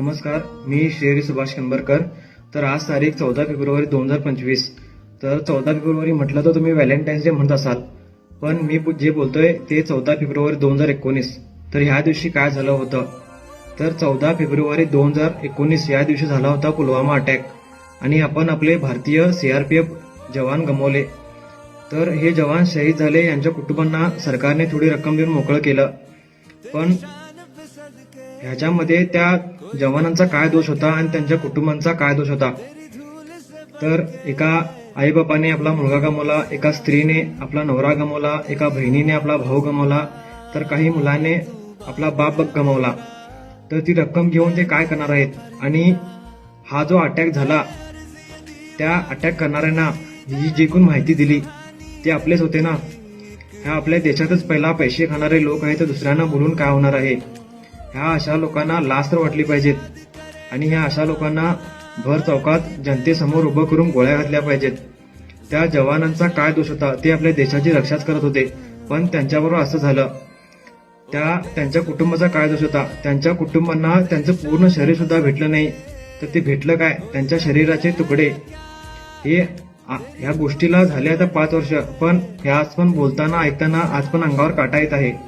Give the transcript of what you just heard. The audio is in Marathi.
नमस्कार मी श्री सुभाष शंभरकर तर आज तारीख चौदा फेब्रुवारी दोन हजार पंचवीस. तर चौदा फेब्रुवारी म्हटलं तर तुम्ही व्हॅलेंटाईन्स डे म्हणत असाल. पण मी जे बोलतोय ते चौदा फेब्रुवारी दोन हजार एकोणीस. तर ह्या दिवशी काय झालं होतं? तर चौदा फेब्रुवारी दोन हजार एकोणीस या दिवशी झाला होता पुलवामा अटॅक. आणि आपण आपले भारतीय सीआरपीएफ जवान गमावले. तर हे जवान शहीद झाले यांच्या कुटुंबांना सरकारने थोडी रक्कम देऊन मोकळं केलं. पण ह्याच्यामध्ये त्या जवानांचा काय दोष होता आणि त्यांच्या कुटुंबांचा काय दोष होता? तर एका आईबापाने आपला मुलगा गमावला एका स्त्रीने आपला नवरा गमावला एका बहिणीने आपला भाऊ गमावला तर काही मुलाने आपला बाप गमावला. तर ती रक्कम घेऊन ते काय करणार आहेत? आणि हा जो अटॅक झाला त्या अटॅक करणाऱ्यांना ही जी कोण माहिती दिली ते आपलेच होते ना? ह्या आपल्या देशातच पहिला पैसे खाणारे लोक आहेत तर दुसऱ्यांना बोलून काय होणार आहे? ह्या अशा लोकांना लास्त्र वाटली पाहिजेत. आणि ह्या अशा लोकांना भर चौकात जनतेसमोर उभं करून गोळ्या घातल्या पाहिजेत. त्या जवानांचा काय दोष होता ते आपल्या देशाची रक्षाच करत होते. पण त्यांच्याबरोबर असं झालं. त्या त्यांच्या कुटुंबाचा काय दोष होता? त्यांच्या कुटुंबांना त्यांचं पूर्ण शरीर सुद्धा भेटलं नाही. तर ते भेटलं काय? त्यांच्या शरीराचे तुकडे. हे आ- ह्या गोष्टीला झाले आता पाच वर्ष. पण ह्या आज पण बोलताना ऐकताना आज पण अंगावर काटा येत आहे.